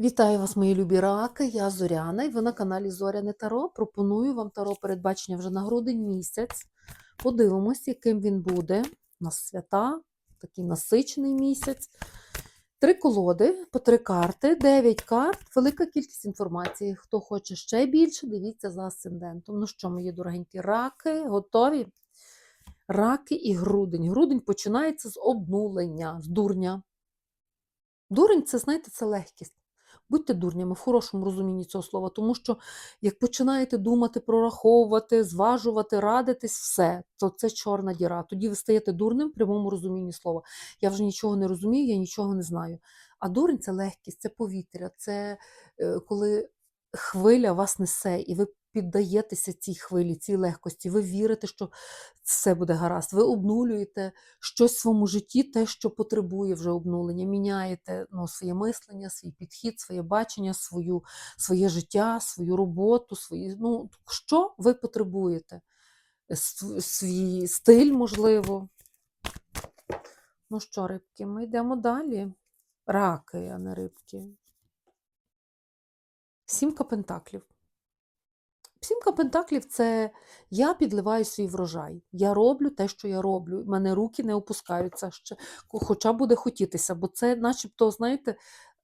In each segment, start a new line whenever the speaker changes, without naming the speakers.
Вітаю вас, мої любі раки. Я Зоряна, і ви на каналі Зоряне Таро. Пропоную вам таро передбачення вже на грудень місяць. Подивимось, яким він буде. У нас свята, такий насичений місяць. Три колоди по три карти, дев'ять карт, велика кількість інформації. Хто хоче ще більше, дивіться за асцендентом. Ну що, мої дорогенькі раки, готові? Раки і грудень. Грудень починається з обнулення, з дурня. Дурень це, знаєте, це легкість. Будьте дурнями в хорошому розумінні цього слова, тому що як починаєте думати, прораховувати, зважувати, радитись, все, то це чорна діра. Тоді ви стаєте дурним в прямому розумінні слова. Я вже нічого не розумію, я нічого не знаю. А дурень це легкість, це повітря, це е, коли хвиля вас несе, і ви піддаєтеся цій хвилі, цій легкості. Ви вірите, що все буде гаразд. Ви обнулюєте щось в своєму житті, те, що потребує вже обнулення. Міняєте ну, своє мислення, свій підхід, своє бачення, свою, своє життя, свою роботу, свої, ну, що ви потребуєте? Свій стиль, можливо. Ну що, рибки, ми йдемо далі. Раки, а не рибки. Сімка пентаклів. Сімка пентаклів це я підливаю свій врожай. Я роблю те, що я роблю. У мене руки не опускаються ще, хоча буде хотітися, бо це, начебто, знаєте,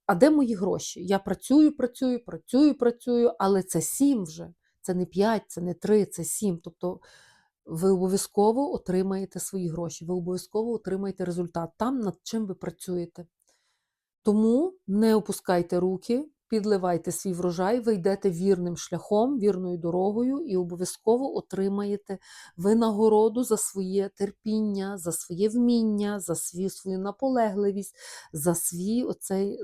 а де мої гроші? Я працюю, працюю, працюю, працюю, але це сім вже. Це не п'ять, це не три, це сім. Тобто ви обов'язково отримаєте свої гроші, ви обов'язково отримаєте результат там, над чим ви працюєте. Тому не опускайте руки, підливайте свій врожай, ви йдете вірним шляхом, вірною дорогою і обов'язково отримаєте винагороду за своє терпіння, за своє вміння, за свою, свою наполегливість, за свій оцей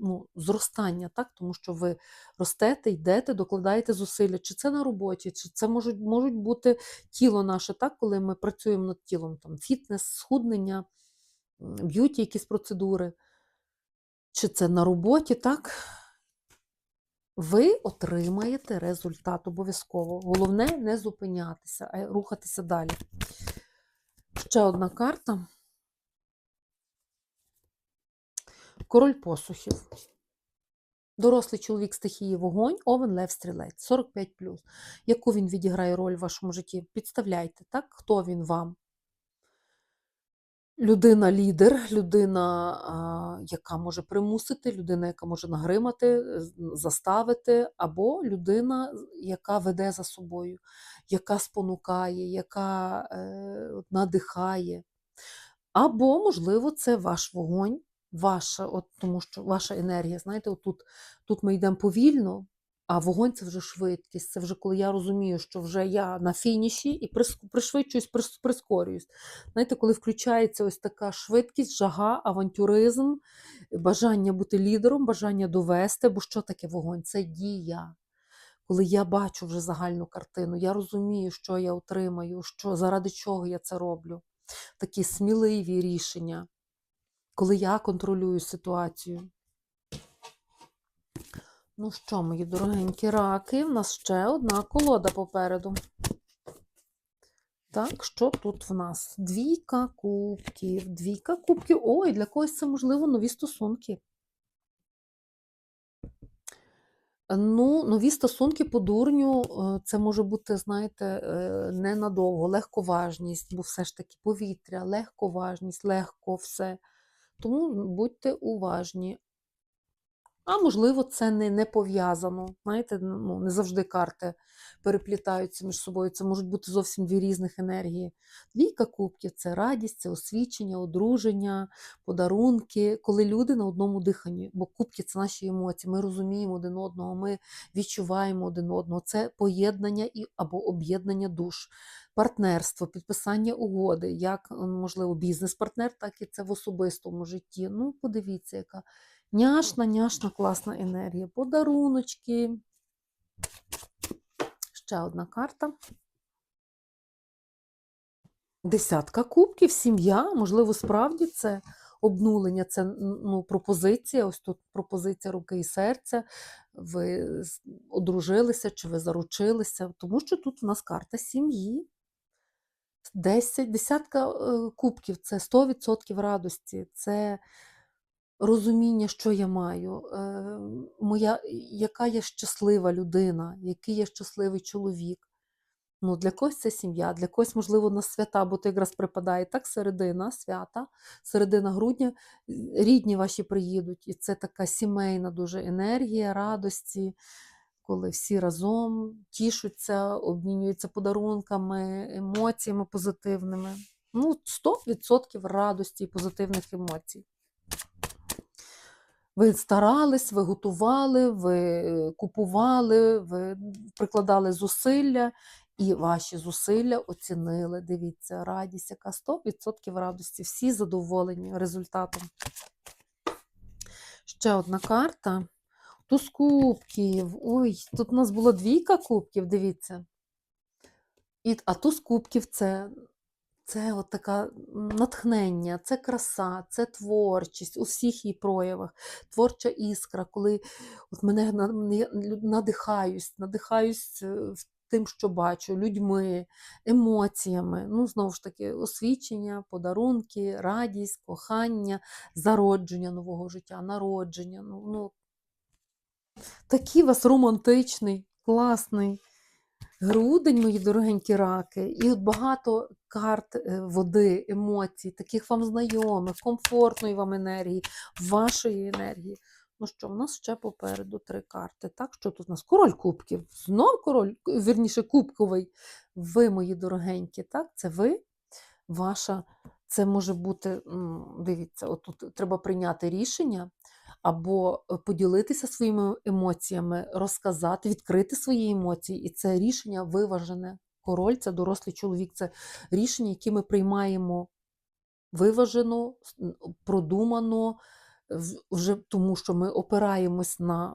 ну, зростання, так? тому що ви ростете, йдете, докладаєте зусилля. Чи це на роботі, чи це можуть, можуть бути тіло наше, так? коли ми працюємо над тілом, там, фітнес, схуднення, м, б'юті, якісь процедури чи це на роботі, так? Ви отримаєте результат обов'язково. Головне не зупинятися, а рухатися далі. Ще одна карта. Король посухів. Дорослий чоловік стихії вогонь, овен, лев, стрілець, 45 Яку він відіграє роль в вашому житті? Підставляйте, так? Хто він вам? Людина лідер, людина, яка може примусити, людина, яка може нагримати, заставити, або людина, яка веде за собою, яка спонукає, яка е, надихає. Або, можливо, це ваш вогонь, ваша, от, тому що ваша енергія. Знаєте, от тут, тут ми йдемо повільно, а вогонь це вже швидкість. Це вже коли я розумію, що вже я на фініші і пришвидшуюсь, прискорююсь. Знаєте, коли включається ось така швидкість, жага, авантюризм, бажання бути лідером, бажання довести, бо що таке вогонь? Це дія. Коли я бачу вже загальну картину, я розумію, що я отримаю, що, заради чого я це роблю. Такі сміливі рішення, коли я контролюю ситуацію. Ну що, мої дорогенькі раки, в нас ще одна колода попереду. Так, що тут в нас? Двійка кубків, двійка кубків. Ой, для когось це, можливо, нові стосунки. Ну, нові стосунки по дурню, е, це може бути, знаєте, е, ненадовго, легковажність, бо все ж таки повітря, легковажність, легко все. Тому будьте уважні. А можливо, це не, не пов'язано. Знаєте, ну, не завжди карти переплітаються між собою. Це можуть бути зовсім дві різних енергії. Двійка кубків це радість, це освічення, одруження, подарунки, коли люди на одному диханні. Бо кубки це наші емоції. Ми розуміємо один одного, ми відчуваємо один одного. Це поєднання і або об'єднання душ, партнерство, підписання угоди, як можливо бізнес-партнер, так і це в особистому житті. Ну, подивіться, яка. Няшна, няшна, класна енергія. Подаруночки. Ще одна карта. Десятка кубків, сім'я. Можливо, справді це обнулення, це ну, пропозиція. Ось тут пропозиція руки і серця. Ви одружилися чи ви заручилися, тому що тут у нас карта сім'ї. Десять, десятка е, кубків це 100% радості. Це розуміння, що я маю, е, моя, яка я щаслива людина, який я щасливий чоловік. Ну, для когось це сім'я, для когось, можливо, на свята, бо то якраз припадає так середина свята, середина грудня, рідні ваші приїдуть, і це така сімейна дуже енергія, радості, коли всі разом тішуться, обмінюються подарунками, емоціями позитивними. Ну, 100% радості і позитивних емоцій. Ви старались, ви готували, ви купували, ви прикладали зусилля, і ваші зусилля оцінили. Дивіться, радість, яка 100% радості, всі задоволені результатом. Ще одна карта. Туз кубків. Ой, тут у нас була двійка кубків, дивіться. І, а туз кубків це, це от така натхнення, це краса, це творчість у всіх її проявах. Творча іскра, коли от мене надихаюсь, надихаюсь е, тим, що бачу, людьми, емоціями. Ну, знову ж таки, освічення, подарунки, радість, кохання, зародження нового життя, народження. Ну, ну, такий вас романтичний, класний грудень, мої дорогенькі раки, і багато карт е, води, емоцій, таких вам знайомих, комфортної вам енергії, вашої енергії. Ну що, в нас ще попереду три карти. Так, що тут у нас? Король кубків. Знов король, вірніше, кубковий. Ви, мої дорогенькі, так? Це ви, ваша. Це може бути, дивіться, от тут треба прийняти рішення або е, поділитися своїми емоціями, розказати, відкрити свої емоції. І це рішення виважене. Король це дорослий чоловік, це рішення, які ми приймаємо виважено, продумано, вже тому що ми опираємось на,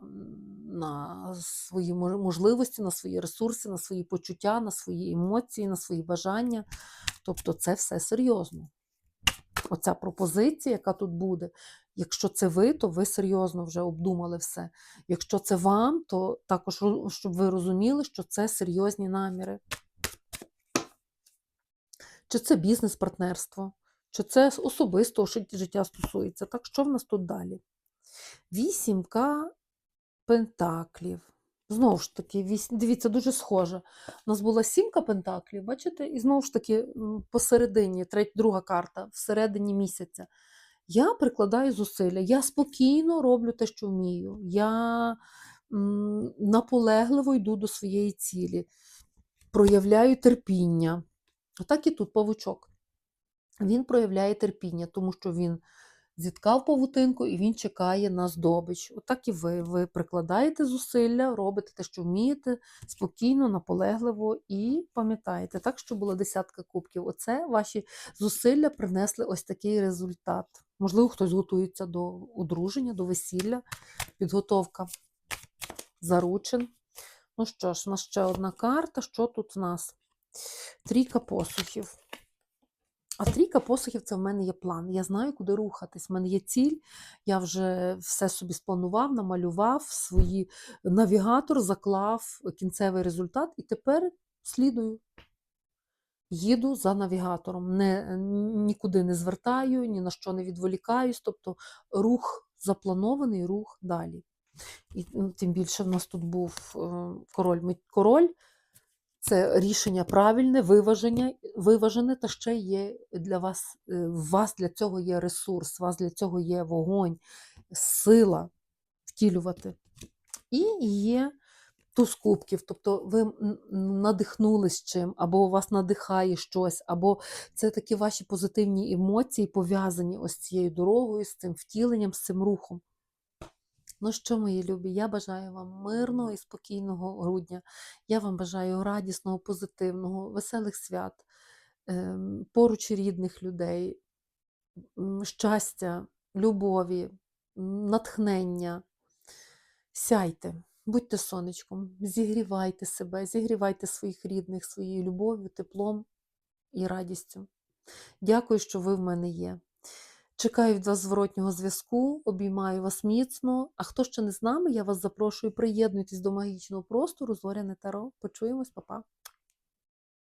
на свої можливості, на свої ресурси, на свої почуття, на свої емоції, на свої бажання. Тобто це все серйозно. Оця пропозиція, яка тут буде, якщо це ви, то ви серйозно вже обдумали все. Якщо це вам, то також щоб ви розуміли, що це серйозні наміри. Чи це бізнес-партнерство, чи це жит- життя стосується. Так, що в нас тут далі? Вісімка пентаклів. Знову ж таки, вісь... дивіться, дуже схоже. У нас була сімка пентаклів, бачите? І знову ж таки, посередині, третя, друга карта, всередині місяця. Я прикладаю зусилля, я спокійно роблю те, що вмію. Я м, наполегливо йду до своєї цілі, проявляю терпіння. Отак і тут павучок. Він проявляє терпіння, тому що він зіткав павутинку і він чекає на здобич. Отак і ви. Ви прикладаєте зусилля, робите те, що вмієте, спокійно, наполегливо і пам'ятаєте, так, що була десятка кубків. Оце ваші зусилля принесли ось такий результат. Можливо, хтось готується до одруження, до весілля, підготовка заручин. Ну що ж, у нас ще одна карта. Що тут в нас? Трійка посухів. А трійка посухів це в мене є план. Я знаю, куди рухатись. В мене є ціль. Я вже все собі спланував, намалював свої навігатор, заклав кінцевий результат і тепер слідую. Їду за навігатором. Не, нікуди не звертаю, ні на що не відволікаюсь. Тобто рух запланований, рух далі. І ну, тим більше в нас тут був е, король. Король це рішення правильне, виваження, виважене, та ще є для вас, е, в вас для цього є ресурс, у вас для цього є вогонь, сила втілювати. І є туз кубків, тобто ви надихнулись чим, або у вас надихає щось, або це такі ваші позитивні емоції пов'язані ось цією дорогою, з цим втіленням, з цим рухом. Ну що, мої любі, я бажаю вам мирного і спокійного грудня. Я вам бажаю радісного, позитивного, веселих свят, ем, поруч рідних людей, щастя, любові, натхнення. Сяйте, будьте сонечком, зігрівайте себе, зігрівайте своїх рідних своєю любов'ю, теплом і радістю. Дякую, що ви в мене є. Чекаю від вас зворотнього зв'язку, обіймаю вас міцно. А хто ще не з нами, я вас запрошую, приєднуйтесь до магічного простору, зоряне таро. Почуємось, па-па.